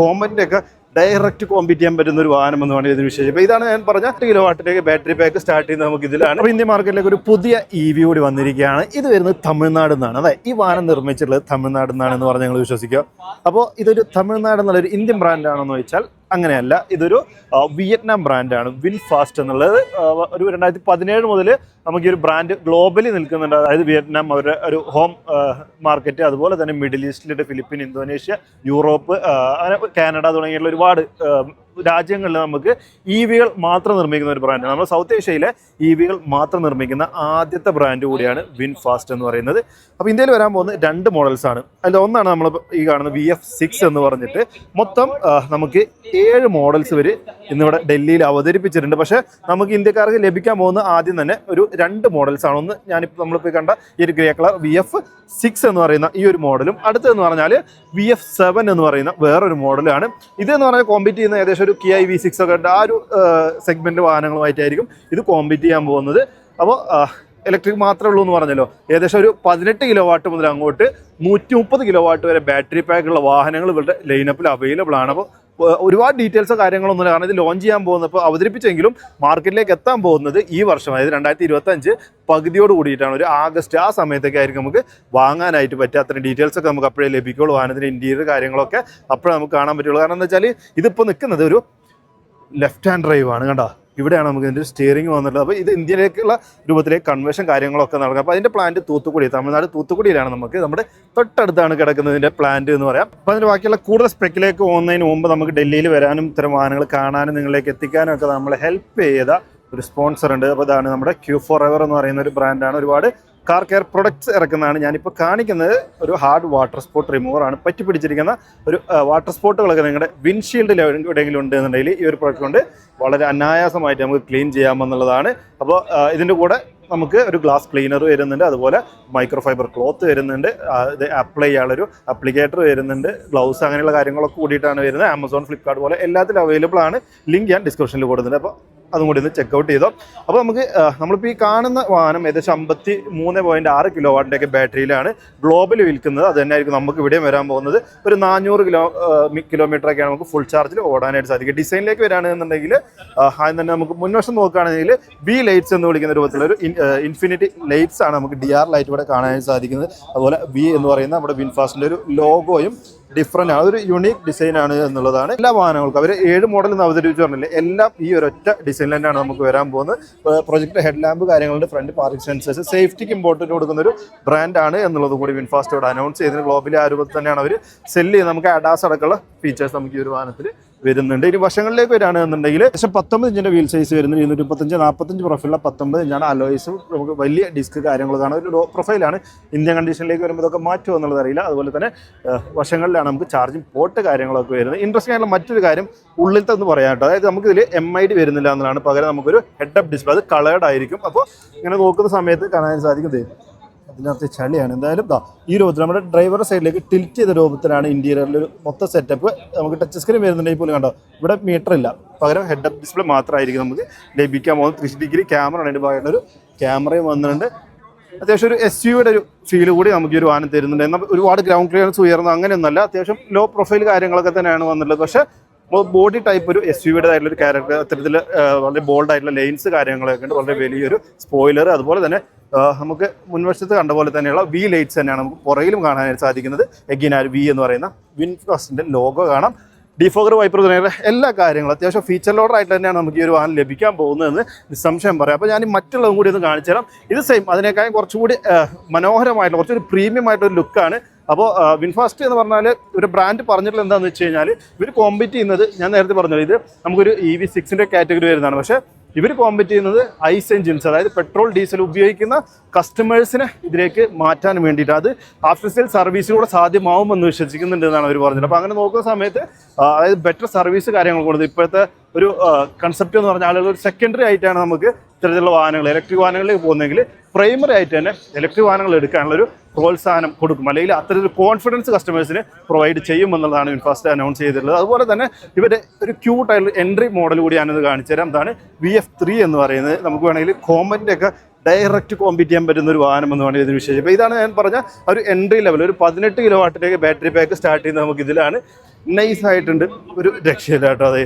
കോമ്പറ്റിന്റെ ഒക്കെ direct compete ചെയ്യാൻ പറ്റുന്ന ഒരു വാഹനം എന്ന് പറയുന്നത് വിശേഷം അപ്പോൾ ഇതാണ് ഞാൻ പറഞ്ഞ കിലോ വാട്ടിലേക്ക് ബാറ്ററി പാക്ക് സ്റ്റാർട്ട് ചെയ്യുന്നത് നമുക്ക് ഇതിലാണ് അപ്പോൾ ഇന്ത്യ മാർക്കറ്റിലേക്ക് ഒരു പുതിയ ഇ വി കൂടി വന്നിരിക്കുകയാണ്. ഇത് വരുന്നത് തമിഴ്നാട് നിന്നാണ്. അതെ ഈ വാഹനം നിർമ്മിച്ചിട്ടുള്ളത് തമിഴ്നാട് നിന്നാണെന്ന് പറഞ്ഞ് ഞങ്ങൾ വിശ്വസിക്കുക. അപ്പോൾ ഇതൊരു തമിഴ്നാട് എന്നുള്ളൊരു ഇന്ത്യൻ ബ്രാൻഡാണെന്ന് വെച്ചാൽ അങ്ങനെയല്ല ഇതൊരു വിയറ്റ്നാം ബ്രാൻഡാണ് വിൻ ഫാസ്റ്റ് എന്നുള്ളത് ഒരു രണ്ടായിരത്തി പതിനേഴ് മുതൽ നമുക്ക് ഈ ഒരു ബ്രാൻഡ് ഗ്ലോബലി നിൽക്കുന്നുണ്ട്. അതായത് വിയറ്റ്നാം അവരുടെ ഒരു ഹോം മാർക്കറ്റ് അതുപോലെ തന്നെ മിഡിൽ ഈസ്റ്റിലെ ഫിലിപ്പീൻ ഇന്തോനേഷ്യ യൂറോപ്പ് അങ്ങനെ കാനഡ തുടങ്ങിയുള്ള ഒരുപാട് രാജ്യങ്ങളിൽ നമുക്ക് ഇ വികൾ മാത്രം നിർമ്മിക്കുന്ന ഒരു ബ്രാൻഡാണ് നമ്മൾ സൗത്ത് ഏഷ്യയിലെ ഇ വികൾ മാത്രം നിർമ്മിക്കുന്ന ആദ്യത്തെ ബ്രാൻഡ് കൂടിയാണ് വിൻ ഫാസ്റ്റ് എന്ന് പറയുന്നത്. അപ്പോൾ ഇന്ത്യയിൽ വരാൻ പോകുന്ന രണ്ട് മോഡൽസ് ആണ്. അതിൽ ഒന്നാണ് നമ്മൾ ഈ കാണുന്നത് വി എഫ് സിക്സ് എന്ന് പറഞ്ഞിട്ട്. മൊത്തം നമുക്ക് ഏഴ് മോഡൽസ് വരെ ഇന്നിവിടെ ഡൽഹിയിൽ അവതരിപ്പിച്ചിട്ടുണ്ട്. പക്ഷേ നമുക്ക് ഇന്ത്യക്കാർക്ക് ലഭിക്കാൻ പോകുന്ന ആദ്യം തന്നെ ഒരു രണ്ട് മോഡൽസ് ആണ്. ഒന്ന് ഞാനിപ്പോൾ നമ്മളിപ്പോൾ കണ്ട ഈ ഒരു grey colour V F six എന്ന് പറയുന്ന ഈ ഒരു മോഡലും അടുത്തതെന്ന് പറഞ്ഞാൽ വി എഫ് സെവൻ എന്ന് പറയുന്ന വേറൊരു മോഡലാണ് ഇതെന്ന് പറഞ്ഞാൽ കോമ്പീറ്റ് ചെയ്യുന്ന ഏകദേശം ഒരു കി ഐ വി സിക്സ് ഒക്കെ ഉണ്ട്. ആ ഒരു സെഗ്മെന്റ് വാഹനങ്ങളുമായിട്ടായിരിക്കും ഇത് കോമ്പീറ്റ് ചെയ്യാൻ പോകുന്നത്. അപ്പോൾ ഇലക്ട്രിക് മാത്രമേ ഉള്ളൂ എന്ന് പറഞ്ഞല്ലോ. ഏകദേശം ഒരു പതിനെട്ട് കിലോ വാട്ട് മുതൽ അങ്ങോട്ട് നൂറ്റി മുപ്പത് കിലോ വാട്ട് വരെ ബാറ്ററി പാക്കുള്ള വാഹനങ്ങൾ ഇവരുടെ ലൈനപ്പിൽ അവൈലബിൾ ആണ്. അപ്പോൾ ഒരുപാട് ഡീറ്റെയിൽസ് കാര്യങ്ങളൊന്നുമില്ല കാരണം ഇത് ലോഞ്ച് ചെയ്യാൻ പോകുന്നപ്പോൾ അവതരിപ്പിച്ചെങ്കിലും മാർക്കറ്റിലേക്ക് എത്താൻ പോകുന്നത് ഈ വർഷം അതായത് രണ്ടായിരത്തി ഇരുപത്തഞ്ച് പകുതിയോട് കൂടിയിട്ടാണ്. ഒരു ആഗസ്റ്റ് ആ സമയത്തൊക്കെ ആയിരിക്കും നമുക്ക് വാങ്ങാനായിട്ട് പറ്റുക. അത്രയും ഡീറ്റെയിൽസ് ഒക്കെ നമുക്ക് അപ്പോഴേ ലഭിക്കുള്ളൂ. വാഹനത്തിന്റെ ഇന്റീരിയർ കാര്യങ്ങളൊക്കെ അപ്പോഴേ നമുക്ക് കാണാൻ പറ്റുള്ളൂ. കാരണം എന്താ വെച്ചാൽ ഇതിപ്പോൾ നിൽക്കുന്നത് ഒരു ലെഫ്റ്റ് ഹാൻഡ് ഡ്രൈവ് ആണ് കണ്ടോ? ഇവിടെയാണ് നമുക്ക് ഇതിന്റെ സ്റ്റിയറിംഗ് വന്നിട്ടുള്ളത്. അപ്പോൾ ഇത് ഇന്ത്യയിലേക്കുള്ള രൂപത്തിലേക്ക് കൺവേഷൻ കാര്യങ്ങളൊക്കെ നടക്കുക അപ്പോൾ അതിന്റെ പ്ലാന്റ് തൂത്തുക്കുടി തമിഴ്നാട് തൂത്തുക്കുടിയിലാണ് നമുക്ക് നമ്മുടെ തൊട്ടടുത്താണ് കിടക്കുന്നതിന്റെ പ്ലാന്റ് എന്ന് പറയാം. അപ്പോൾ അതിന്റെ ബാക്കിയുള്ള കൂടുതൽ സ്പെക്കിലേക്ക് പോകുന്നതിന് മുമ്പ് നമുക്ക് ഡൽഹിയിൽ വരാനും ഇത്തരം വാഹനങ്ങൾ കാണാനും നിങ്ങളിലേക്ക് എത്തിക്കാനും ഒക്കെ നമ്മളെ ഹെൽപ്പ് ചെയ്ത ഒരു സ്പോൺസർ ഉണ്ട്. അപ്പോൾ ഇതാണ് നമ്മുടെ ക്യൂ ഫോർ എവർ എന്ന് പറയുന്ന ഒരു ബ്രാൻഡാണ് ഒരുപാട് കാർ കെയർ പ്രൊഡക്ട്സ് ഇറക്കുന്നതാണ്. ഞാനിപ്പോൾ കാണിക്കുന്നത് ഒരു ഹാർഡ് വാട്ടർ സ്പോട്ട് റിമൂവർ ആണ്. പറ്റി പിടിച്ചിരിക്കുന്ന ഒരു വാട്ടർ സ്പോട്ടുകളൊക്കെ നിങ്ങളുടെ വിൻഷീൽഡിൽ എവിടെയെങ്കിലും ഉണ്ട് എന്നുണ്ടെങ്കിൽ ഈ ഒരു പ്രൊഡക്റ്റ് കൊണ്ട് വളരെ അനായാസമായിട്ട് നമുക്ക് ക്ലീൻ ചെയ്യാമെന്നുള്ളതാണ്. അപ്പോൾ ഇതിന്റെ കൂടെ നമുക്ക് ഒരു ഗ്ലാസ് ക്ലീനർ വരുന്നുണ്ട്. അതുപോലെ മൈക്രോ ഫൈബർ ക്ലോത്ത് വരുന്നുണ്ട് ഇത് അപ്ലൈ ചെയ്യാനുള്ളൊരു അപ്ലിക്കേറ്റർ വരുന്നുണ്ട്. ഗ്ലൗസ് അങ്ങനെയുള്ള കാര്യങ്ങളൊക്കെ കൂടിയിട്ടാണ് വരുന്നത്. ആമസോൺ ഫ്ലിപ്കാർട്ട് പോലെ എല്ലാത്തിലും അവൈലബിൾ ആണ്. ലിങ്ക് ഞാൻ ഡിസ്ക്രിപ്ഷനിൽ കൊടുക്കുന്നുണ്ട് അപ്പോൾ അതും കൂടി ഒന്ന് ചെക്കൗട്ട് ചെയ്തോ. അപ്പോൾ നമുക്ക് നമ്മളിപ്പോൾ ഈ കാണുന്ന വാഹനം ഏകദേശം അമ്പത്തി മൂന്ന് പോയിന്റ് ആറ് കിലോ വാട്ടിന്റെയൊക്കെ ബാറ്ററിയിലാണ് ഗ്ലോബൽ വിൽക്കുന്നത്. അത് തന്നെയായിരിക്കും നമുക്ക് ഇവിടെയും വരാൻ പോകുന്നത്. ഒരു നാനൂറ് കിലോ കിലോമീറ്റർ ഒക്കെയാണ് നമുക്ക് ഫുൾ ചാർജിൽ ഓടാനായിട്ട് സാധിക്കും ഡിസൈനിലേക്ക് വരികയാണെന്നുണ്ടെങ്കിൽ ആദ്യം തന്നെ നമുക്ക് മുൻവശം നോക്കുകയാണെങ്കിൽ ബി ലൈറ്റ്സ് എന്ന് വിളിക്കുന്ന രൂപത്തിലുള്ള ഒരു ഇൻഫിനിറ്റി ലൈറ്റ്സ് ആണ് നമുക്ക് ഡി ആർ ലൈറ്റ് ഇവിടെ കാണാനായിട്ട് സാധിക്കുന്നത്. അതുപോലെ ബി എന്ന് പറയുന്ന നമ്മുടെ വിൻഫാസ്റ്റിന്റെ ഒരു ലോഗോയും ഡിഫറെന്റ് ആണ്. അതൊരു യുണീക്ക് ഡിസൈൻ ആണ് എന്നുള്ളതാണ്. എല്ലാ വാഹനങ്ങൾക്കും. അവർ ഏഴ് മോഡൽ എന്ന് അവതരിപ്പിച്ചു പറഞ്ഞില്ലേ? എല്ലാം ഈ ഒരൊറ്റ ഡിസൈൻ തന്നെയാണ് നമുക്ക് വരാൻ പോകുന്നത്. പ്രൊജക്ട് ഹെഡ് ലാമ്പ് കാര്യങ്ങളുടെ ഫ്രണ്ട് പാർക്കിംഗ് സെൻസേഴ്സ് സേഫ്റ്റിക്ക് ഇമ്പോർട്ടന്റ് കൊടുക്കുന്ന ഒരു ബ്രാൻഡാണ് എന്നുള്ളത് കൂടി വിൻഫാസ്റ്റോട് അനൗൺസ് ചെയ്തതിന് ഗ്ലോബലി ആ രൂപത്തിൽ തന്നെയാണ് അവർ സെല്ല് ചെയ്ത് നമുക്ക് അഡാസ് അടക്കമുള്ള ഫീച്ചേഴ്സ് നമുക്ക് ഈ ഒരു വാഹനത്തിൽ വരുന്നുണ്ട്. ഇനി വശങ്ങളിലേക്ക് വരികയാണെന്നുണ്ടെങ്കിൽ ഏകദേശം പത്തൊമ്പത് ഇഞ്ചിന്റെ വീൽ സൈസ് വരുന്നത് ഇരുന്നൂറ്റി മുപ്പത്തഞ്ച് നാൽപ്പത്തഞ്ച് പ്രൊഫൈലുള്ള പത്തൊമ്പത് ഇഞ്ചാണ് അലോയ്സ് നമുക്ക് വലിയ ഡിസ്ക് കാര്യങ്ങൾ കാണാം ഒരു ലോ പ്രൊഫൈലാണ് ഇന്ത്യൻ കണ്ടീഷനിലേക്ക് വരുമ്പോൾ ഇതൊക്കെ മാറ്റുമോ എന്നുള്ളത് അറിയില്ല. അതുപോലെ തന്നെ വശങ്ങളിലാണ് നമുക്ക് ചാർജിങ് പോട്ട് കാര്യങ്ങളൊക്കെ വരുന്നത്. ഇൻട്രസ്റ്റിംഗ് ആയിട്ടുള്ള മറ്റൊരു കാര്യം ഉള്ളിലത്തെ എന്ന് പറയാം കേട്ടോ. അതായത് നമുക്ക് ഇതിൽ എം ഐ ഡി വരുന്നില്ല എന്നുള്ളതാണ്. പകരം നമുക്കൊരു ഹെഡ് അപ്പ് ഡിസ്പ്ലേ അത് കളേർഡ് ആയിരിക്കും. അപ്പോൾ ഇങ്ങനെ നോക്കുന്ന സമയത്ത് കാണാൻ സാധിക്കും അതിനകത്ത് ചളിയാണ്. എന്തായാലും ഇതാ ഈ രൂപത്തിൽ നമ്മുടെ ഡ്രൈവറുടെ സൈഡിലേക്ക് ടിൽറ്റ് ചെയ്ത രൂപത്തിലാണ് ഇന്റീരിയറിൽ ഒരു മൊത്തം സെറ്റപ്പ് നമുക്ക് ടച്ച് സ്ക്രീൻ വരുന്നുണ്ടെങ്കിൽ പോലും കണ്ടോ ഇവിടെ മീറ്റർ ഇല്ല. പകരം ഹെഡ് അപ്പ് ഡിസ്പ്ലേ മാത്രമായിരിക്കും നമുക്ക് ലഭിക്കാൻ പോകുന്നത്. ത്രീ ഡിഗ്രി ക്യാമറ ആണ്. അതിന്റെ ഭാഗമായിട്ട് ഒരു ക്യാമറയും വന്നിട്ടുണ്ട്. അത്യാവശ്യം ഒരു എസ് യുടെ ഒരു ഫീൽ കൂടി നമുക്ക് ഈ ഒരു വാഹനം തരുന്നുണ്ട്. എന്നാൽ ഒരുപാട് ഗ്രൗണ്ട് ക്ലിയറൻസ് ഉയർന്ന അങ്ങനെയൊന്നല്ല അത്യാവശ്യം ലോ പ്രൊഫൈൽ കാര്യങ്ങളൊക്കെ തന്നെയാണ് വന്നിട്ടുള്ളത്. പക്ഷേ ബോഡി ടൈപ്പ് ഒരു എസ് ആയിട്ടുള്ള ഒരു ക്യാരക്ടർ അത്തരത്തിൽ വളരെ ബോൾഡ് ആയിട്ടുള്ള ലൈൻസ് കാര്യങ്ങളൊക്കെ ഉണ്ട്. വളരെ വലിയൊരു സ്പോയിലർ അതുപോലെ തന്നെ നമുക്ക് മുൻവശത്ത് കണ്ട പോലെ തന്നെയുള്ള വി ലൈറ്റ്സ് തന്നെയാണ് നമുക്ക് പുറകിലും കാണാനായിട്ട് സാധിക്കുന്നത്. എഗിനാർ വി എന്ന് പറയുന്ന വിൻഫാസ്റ്റിന്റെ ലോഗോ കാണാം. ഡിഫോഗർ വൈപ്പർ തുടങ്ങിയ എല്ലാ കാര്യങ്ങളും അത്യാവശ്യം ഫീച്ചർ ലോഡർ ആയിട്ട് തന്നെയാണ് നമുക്ക് ഈ ഒരു വാഹനം ലഭിക്കാൻ പോകുന്നതെന്ന് നിസ്സംശയം പറയാം. അപ്പോൾ ഞാൻ മറ്റുള്ളതും കൂടി ഒന്ന് കാണിച്ചു തരാം. ഇത് സെയിം അതിനേക്കാളും കുറച്ചുകൂടി മനോഹരമായിട്ടുള്ള കുറച്ചൊരു പ്രീമിയം ആയിട്ടൊരു ലുക്കാണ് അപ്പോൾ വിൻഫാസ്റ്റ് എന്ന് പറഞ്ഞാൽ ഒരു ബ്രാൻഡ് പറഞ്ഞിട്ടുള്ള എന്താണെന്ന് വെച്ച് കഴിഞ്ഞാൽ ഇവർ കോമ്പറ്റ് ചെയ്യുന്നത് ഞാൻ നേരത്തെ പറഞ്ഞത് ഇത് നമുക്കൊരു ഇ വി സിക്സിന്റെ കാറ്റഗറി വരുന്നതാണ്. പക്ഷേ ഇവർ കോമ്പറ്റ് ചെയ്യുന്നത് ഐസ് എഞ്ചിൻസ് അതായത് പെട്രോൾ ഡീസൽ ഉപയോഗിക്കുന്ന കസ്റ്റമേഴ്സിനെ ഇതിലേക്ക് മാറ്റാൻ വേണ്ടിയിട്ട്. അത് ആഫ്റ്റർ സെയിൽ സർവീസിലൂടെ സാധ്യമാവുമെന്ന് വിശ്വസിക്കുന്നുണ്ട് എന്നാണ് അവർ പറഞ്ഞത്. അപ്പോൾ അങ്ങനെ നോക്കുന്ന സമയത്ത് അതായത് ബെറ്റർ സർവീസ് കാര്യങ്ങൾ കൊടുത്ത് ഇപ്പോഴത്തെ ഒരു കൺസെപ്റ്റ് എന്ന് പറഞ്ഞാൽ ആളുകൾ ഒരു സെക്കൻഡറി ആയിട്ടാണ് നമുക്ക് ഇത്തരത്തിലുള്ള വാഹനങ്ങൾ ഇലക്ട്രിക് വാഹനങ്ങളിലേക്ക് പോകുന്നെങ്കിൽ പ്രൈമറി ആയിട്ട് തന്നെ ഇലക്ട്രിക് വാഹനങ്ങൾ എടുക്കാനുള്ള ഒരു പ്രോത്സാഹനം കൊടുക്കും. അല്ലെങ്കിൽ അത്തരത്തിൽ കോൺഫിഡൻസ് കസ്റ്റമേഴ്സിന് പ്രൊവൈഡ് ചെയ്യും എന്നുള്ളതാണ് ഇൻഫാസ്റ്റ് അനൗൺസ് ചെയ്തിട്ടുള്ളത്. അതുപോലെ തന്നെ ഇവരുടെ ഒരു ക്യൂട്ടായിട്ടുള്ള എൻട്രി മോഡൽ കൂടി ഞാനത് കാണിച്ചു തരാം. അതാണ് വി എഫ് ത്രീ എന്ന് പറയുന്നത്. നമുക്ക് വേണമെങ്കിൽ കോമന്റെ ഒക്കെ ഡയറക്റ്റ് കോമ്പീറ്റ് ചെയ്യാൻ പറ്റുന്ന ഒരു വാഹനം എന്ന് വേണമെങ്കിൽ ഇതിന് വിശേഷം ഇപ്പോൾ ഇതാണ് ഞാൻ പറഞ്ഞ ഒരു എൻട്രി ലെവൽ ഒരു പതിനെട്ട് കിലോ വാട്ടിലേക്ക് ബാറ്ററി പാക്ക് സ്റ്റാർട്ട് ചെയ്യുന്നത് നമുക്ക് ഇതിലാണ്. നൈസായിട്ടുണ്ട് ഒരു രക്ഷയില്ല അതെ.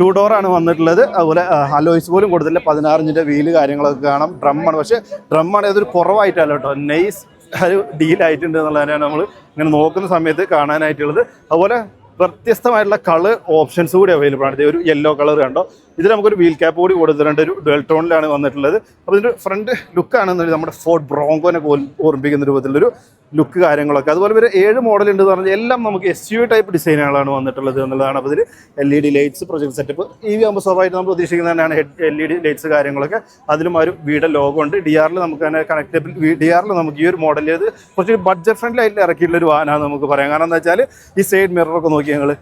ടു ഡോറാണ് വന്നിട്ടുള്ളത്. അതുപോലെ അലോയ്സ് പോലും കൊടുത്തില്ല പതിനാറിഞ്ചിന്റെ വീൽ കാര്യങ്ങളൊക്കെ കാണാം. ഡ്രമ്മാണ് പക്ഷേ ഡ്രമ്മാണ് അതൊരു കുറവായിട്ടല്ല കേട്ടോ. നൈസ് ഒരു ഡീലായിട്ടുണ്ട് എന്നുള്ളതിനാണ് നമ്മൾ ഇങ്ങനെ നോക്കുന്ന സമയത്ത് കാണാനായിട്ടുള്ളത്. അതുപോലെ വ്യത്യസ്തമായിട്ടുള്ള കളർ ഓപ്ഷൻസ് കൂടി അവൈലബിൾ ആണ്. ഒരു യെല്ലോ കളർ കണ്ടോ? ഇതിൽ നമുക്കൊരു വീൽ ക്യാപ്പ് കൂടി കൊടുത്തിട്ടുണ്ട്. ഒരു ഡുവൽ ടോണിലാണ് വന്നിട്ടുള്ളത്. അപ്പോൾ ഇതിന്റെ ഫ്രണ്ട് ലുക്കാണെന്നുണ്ടെങ്കിൽ നമ്മുടെ ഫോർട്ട് ബ്രോങ്കോനെ ഓർ- ഓർമ്മിപ്പിക്കുന്ന രൂപത്തിലൊരു ലുക്ക് കാര്യങ്ങളൊക്കെ. അതുപോലെ ഒരു ഏഴ് മോഡൽ ഉണ്ട് എന്ന് പറഞ്ഞാൽ എല്ലാം നമുക്ക് എസ് യു ടൈപ്പ് ഡിസൈനുകളാണ് വന്നിട്ടുള്ളത് എന്നുള്ളതാണ്. അപ്പോൾ ഇതിൽ L E D lights project setup E V ആകുമ്പോൾ സ്വാഭാവികമായിട്ട് നമ്മൾ പ്രതീക്ഷിക്കുന്നത് തന്നെയാണ് head L E D lights കാര്യങ്ങളൊക്കെ. അതിലും ഒരു വീടെ ലോഗോ ഉണ്ട്. ഡി ആറിൽ നമുക്ക് തന്നെ കണക്റ്റബിൾ ഡി ആറിൽ നമുക്ക് ഈ ഒരു മോഡൽ ഇത് കുറച്ച് ബഡ്ജറ്റ് ഫ്രണ്ട്ലി ആയിട്ട് ഇറക്കിയിട്ടുള്ള ഒരു വാഹനമാണ് നമുക്ക് പറയാം കാരണം എന്താ വെച്ചാൽ ഈ സൈഡ് മിററൊക്കെ നോക്കി ഞങ്ങൾ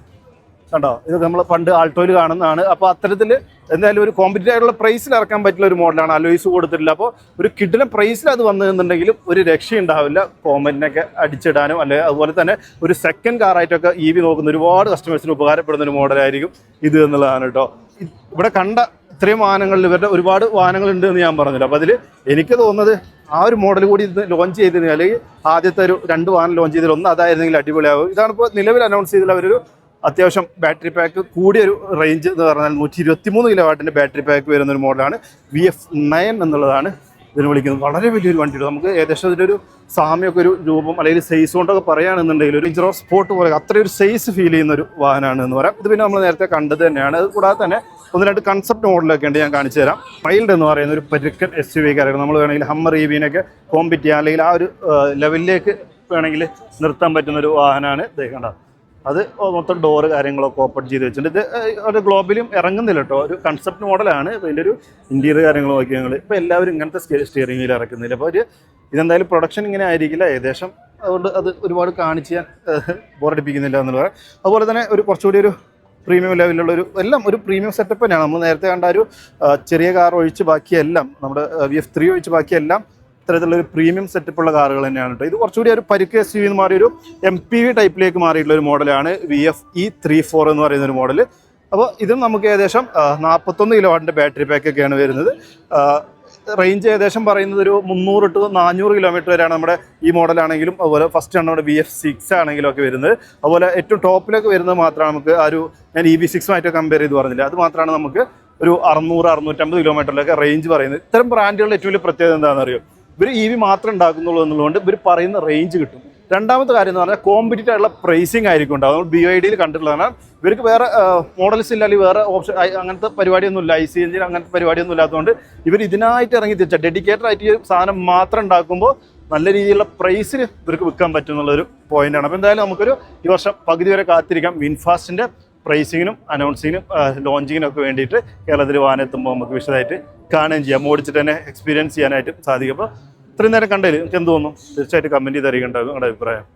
കണ്ടോ? ഇത് നമ്മൾ പണ്ട് ആൾട്ടോയിൽ കാണുന്നതാണ്. അപ്പോൾ അത്തരത്തിൽ എന്തായാലും ഒരു കോമ്പറ്റീവ് ആയിട്ടുള്ള പ്രൈസിൽ ഇറക്കാൻ പറ്റുന്ന ഒരു മോഡലാണ് അലോയ്സ് കൊടുത്തിട്ടില്ല അപ്പോൾ ഒരു കിഡിലും പ്രൈസിൽ അത് വന്നതെന്നുണ്ടെങ്കിലും ഒരു രക്ഷയുണ്ടാവില്ല കോമ്പറ്റിനൊക്കെ അടിച്ചിടാനും അല്ലെങ്കിൽ അതുപോലെ തന്നെ ഒരു സെക്കൻഡ് കാറായിട്ടൊക്കെ ഇ വി നോക്കുന്ന ഒരുപാട് കസ്റ്റമേഴ്സിന് ഉപകാരപ്പെടുന്ന ഒരു മോഡലായിരിക്കും ഇത് എന്നുള്ളതാണ് കേട്ടോ. ഇവിടെ കണ്ട ഇത്രയും വാഹനങ്ങളിൽ ഇവരുടെ ഒരുപാട് വാഹനങ്ങളുണ്ട് എന്ന് ഞാൻ പറഞ്ഞില്ല. അപ്പോൾ അതിൽ എനിക്ക് തോന്നുന്നത് ആ ഒരു മോഡൽ കൂടി ഇത് ലോഞ്ച് ചെയ്തിരുന്നെങ്കിൽ അല്ലെങ്കിൽ ആദ്യത്തെ ഒരു രണ്ട് വാഹനം ലോഞ്ച് ചെയ്തതിൽ ഒന്ന് അതായിരുന്നെങ്കിൽ അടിപൊളിയാവും. ഇതാണ് ഇപ്പോൾ നിലവിൽ അനൗൺസ് ചെയ്തിട്ടുള്ള അവരൊരു അത്യാവശ്യം ബാറ്ററി പാക്ക് കൂടിയ ഒരു റേഞ്ച് എന്ന് പറഞ്ഞാൽ നൂറ്റി ഇരുപത്തി മൂന്ന് കിലോ വാട്ടിന്റെ ബാറ്ററി പാക്ക് വരുന്ന ഒരു മോഡലാണ് വി എഫ് നയൻ എന്നുള്ളതാണ് ഇതിന് വിളിക്കുന്നത്. വളരെ വലിയൊരു വണ്ടിയുണ്ട് നമുക്ക് ഏകദേശം ഇതിന്റെ ഒരു സാമ്യമൊക്കെ ഒരു രൂപം അല്ലെങ്കിൽ സൈസ് കൊണ്ടൊക്കെ പറയുകയാണെന്നുണ്ടെങ്കിൽ ഒരു ഇഞ്ചറോ സ്പോർട്ട് പോലെ അത്രയൊരു സൈസ് ഫീൽ ചെയ്യുന്ന ഒരു വാഹനമാണ് എന്ന് പറയാം. ഇത് പിന്നെ നമ്മൾ നേരത്തെ കണ്ടത് തന്നെയാണ്. അത് കൂടാതെ തന്നെ ഒന്ന് രണ്ട് കൺസെപ്റ്റ് മോഡലൊക്കെ ഉണ്ട് ഞാൻ കാണിച്ചു തരാം. മൈൽഡ് എന്ന് പറയുന്ന ഒരു പരുക്കൻ എസ് യു വി കാര്യം നമ്മൾ വേണമെങ്കിൽ ഹമ്മർ ഇ വിനൊക്കെ കോമ്പറ്റ് ചെയ്യാൻ അല്ലെങ്കിൽ ആ ഒരു ലെവലിലേക്ക് വേണമെങ്കിൽ നിർത്താൻ പറ്റുന്ന ഒരു വാഹനമാണ് ഇത് കണ്ടോ അത് മൊത്തം ഡോറ് കാര്യങ്ങളൊക്കെ ഓപ്പൺ ചെയ്ത് വെച്ചിട്ടുണ്ട്. ഇത് ഒരു ഗ്ലോബലും ഇറങ്ങുന്നില്ല കേട്ടോ ഒരു കൺസെപ്റ്റ് മോഡലാണ് അപ്പോൾ ഇതിന്റെ ഒരു ഇന്റീരിയർ കാര്യങ്ങൾ നോക്കി ഞങ്ങൾ ഇപ്പോൾ എല്ലാവരും ഇങ്ങനത്തെ സ്റ്റിയറിംഗിൽ ഇറക്കുന്നില്ല. അപ്പോൾ ഒരു ഇതെന്തായാലും പ്രൊഡക്ഷൻ ഇങ്ങനെ ആയിരിക്കില്ല. ഏകദേശം അതുകൊണ്ട് അത് ഒരുപാട് കാണിച്ച് ഞാൻ ബോറടിപ്പിക്കുന്നില്ല എന്നുള്ളത്. അതുപോലെ തന്നെ ഒരു കുറച്ചുകൂടി ഒരു പ്രീമിയം ലെവലിലുള്ള ഒരു എല്ലാം ഒരു പ്രീമിയം സെറ്റപ്പ് തന്നെയാണ്. നമ്മൾ നേരത്തെ കണ്ട ഒരു ചെറിയ കാർ ഒഴിച്ച് ബാക്കിയെല്ലാം നമ്മുടെ വി എഫ് ത്രീ ഒഴിച്ച് ബാക്കിയെല്ലാം ഇത്തരത്തിലുള്ള ഒരു പ്രീമിയം സെറ്റപ്പ് ഉള്ള കാറുകൾ തന്നെയാണ് കേട്ടോ ഇത് കുറച്ചുകൂടി ഒരു പരുക്ക് എസ് യു മാറിയ ഒരു എം പി വി ടൈപ്പിലേക്ക് മാറിയിട്ടുള്ള ഒരു മോഡലാണ് V F E three four എന്ന് പറയുന്ന ഒരു മോഡൽ അപ്പോൾ ഇതും നമുക്ക് ഏകദേശം നാൽപ്പത്തൊന്ന് കിലോ വാട്ടിന്റെ ബാറ്ററി പാക്ക് ഒക്കെയാണ് വരുന്നത്. റേഞ്ച് ഏകദേശം പറയുന്നത് ഒരു മുന്നൂറ് ടു നാനൂറ് കിലോമീറ്റർ വരെയാണ് നമ്മുടെ ഈ മോഡലാണെങ്കിലും അതുപോലെ ഫസ്റ്റ് ആണ് നമ്മുടെ വി എഫ് സിക്സ് ആണെങ്കിലും ഒക്കെ വരുന്നത്. അതുപോലെ ഏറ്റവും ടോപ്പിലൊക്കെ വരുന്നത് മാത്രമാണ് നമുക്ക് ആ ഒരു ഞാൻ ഇ വി സിക്സുമായിട്ട് കമ്പയർ ചെയ്ത് പറഞ്ഞില്ല. അത് മാത്രമാണ് നമുക്ക് ഒരു അറുന്നൂറ് അറുന്നൂറ്റമ്പത് കിലോമീറ്ററിലൊക്കെ റേഞ്ച് പറയുന്നത്. ഇത്തരം ബ്രാൻഡുകളുടെ ഏറ്റവും വലിയ പ്രത്യേകത എന്താണെന്ന് അറിയോ ഇവർ ഇ വി മാത്രം ഉണ്ടാക്കുന്നുള്ളൂ എന്നുള്ളതുകൊണ്ട് ഇവർ പറയുന്ന റേഞ്ച് കിട്ടും. രണ്ടാമത്തെ കാര്യം എന്ന് പറഞ്ഞാൽ കോമ്പറ്റീറ്റീവ് ആയിട്ടുള്ള പ്രൈസിങ് ആയിരിക്കും ഉണ്ടാവും ബി ഐ ഡിയിൽ കണ്ടിട്ടുള്ളതാണ് ഇവർക്ക് വേറെ മോഡൽസ് ഇല്ല അല്ലെങ്കിൽ വേറെ ഓപ്ഷൻ അങ്ങനത്തെ പരിപാടിയൊന്നും ഇല്ല. ഐ സി എഞ്ചിൻ അങ്ങനത്തെ പരിപാടിയൊന്നും ഇല്ലാത്തതുകൊണ്ട് ഇവർ ഇതിനായിട്ട് ഇറങ്ങി തിരിച്ച ഡെഡിക്കേറ്റഡ് ആയിട്ട് ഈ സാധനം മാത്രം ഉണ്ടാക്കുമ്പോൾ നല്ല രീതിയിലുള്ള പ്രൈസിൽ ഇവർക്ക് വിൽക്കാൻ പറ്റും എന്നുള്ളൊരു പോയിന്റാണ് അപ്പോൾ എന്തായാലും നമുക്കൊരു ഈ വർഷം പകുതി വരെ കാത്തിരിക്കാം. വിൻഫാസ്റ്റിന്റെ പ്രൈസിങ്ങിനും അനൗൺസിങ്ങിനും ലോഞ്ചിങ്ങിനും ഒക്കെ വേണ്ടിയിട്ട് കേരളത്തിൽ വാഹനത്തുമ്പോൾ നമുക്ക് വിശദമായിട്ട് കാണുകയും ചെയ്യാം. ഓടിച്ചിട്ട് തന്നെ എക്സ്പീരിയൻസ് ചെയ്യാനായിട്ട് സാധിക്കും. അപ്പോൾ ഇത്രയും നേരം കണ്ടതിൽ എനിക്ക് എന്ത് തോന്നുന്നു തീർച്ചയായിട്ടും കമന്റ് ചെയ്ത് അറിയിക്കേണ്ട നിങ്ങളുടെ അഭിപ്രായം.